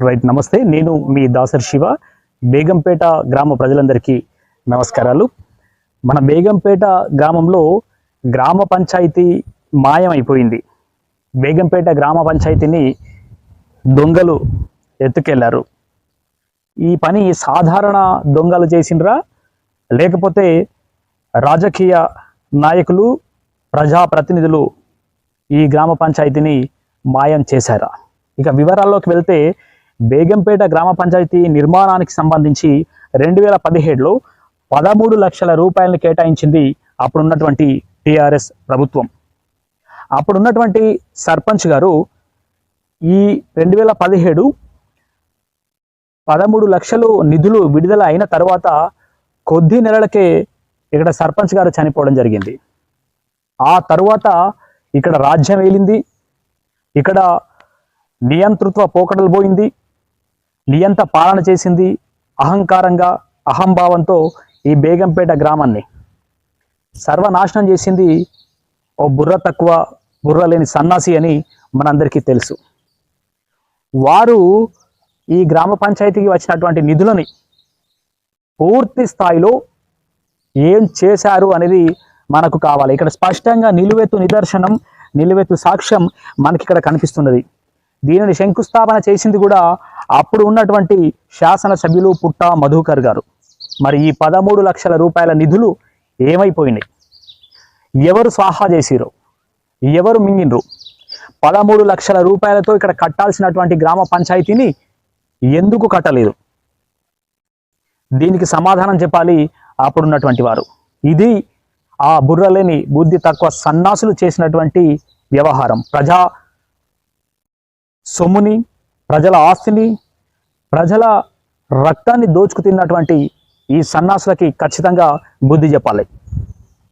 Right నమస్తే. నేను మీ దాసర్ శివ. బేగంపేట గ్రామ ప్రజలందరికీ నమస్కారాలు. మన బేగంపేట గ్రామంలో గ్రామ పంచాయతీ మాయమైపోయింది. బేగంపేట గ్రామ పంచాయతీని దొంగలు ఎత్తుకెళ్ళారు. ఈ పని సాధారణ దొంగలు చేసినరా లేకపోతే రాజకీయ నాయకులు ప్రజాప్రతినిధులు ఈ గ్రామ పంచాయతీని మాయం చేశారా? ఇక వివరాల్లోకి వెళ్తే బేగంపేట గ్రామ పంచాయతీ నిర్మాణానికి సంబంధించి రెండు వేల పదిహేడులో పదమూడు లక్షల రూపాయలను కేటాయించింది అప్పుడున్నటువంటి టిఆర్ఎస్ ప్రభుత్వం. అప్పుడున్నటువంటి సర్పంచ్ గారు ఈ రెండు వేల పదిహేడు పదమూడు లక్షలు నిధులు విడుదల అయిన తర్వాత కొద్ది నెలలకే ఇక్కడ సర్పంచ్ గారు చనిపోవడం జరిగింది. ఆ తరువాత ఇక్కడ రాజ్యం వేలింది ఇక్కడ నియంతృత్వ పోకడలు పోయింది. నియంత పాలన చేసింది అహంకారంగా అహంభావంతో ఈ బేగంపేట గ్రామాన్ని. సర్వనాశనం చేసింది ఓ బుర్ర తక్కువ బుర్ర లేని సన్నాసి అని మనందరికీ తెలుసు. వారు ఈ గ్రామ పంచాయతీకి వచ్చినటువంటి నిధులని పూర్తి స్థాయిలో ఏం చేశారు అనేది మనకు కావాలి. ఇక్కడ స్పష్టంగా నిలువెత్తు నిదర్శనం నిలువెత్తు సాక్ష్యం మనకి ఇక్కడ కనిపిస్తున్నది. దీనిని శంకుస్థాపన చేసింది కూడా అప్పుడు ఉన్నటువంటి శాసనసభ్యులు పుట్ట మధుకర్ గారు. మరి ఈ పదమూడు లక్షల రూపాయల నిధులు ఏమైపోయినాయి? ఎవరు స్వాహా చేసిరో ఎవరు మింగినరు? పదమూడు లక్షల రూపాయలతో ఇక్కడ కట్టాల్సినటువంటి గ్రామ పంచాయతీని ఎందుకు కట్టలేదు? దీనికి సమాధానం చెప్పాలి అప్పుడున్నటువంటి వారు. ఇది ఆ బుర్రలేని బుద్ధి తక్కువ సన్నాసులు చేసినటువంటి వ్యవహారం. ప్రజా సొమ్ముని ప్రజల ఆస్తిని ప్రజల రక్తాన్ని దోచుకు తిన్నటువంటి ఈ సన్నాసులకి ఖచ్చితంగా బుద్ధి చెప్పాలి.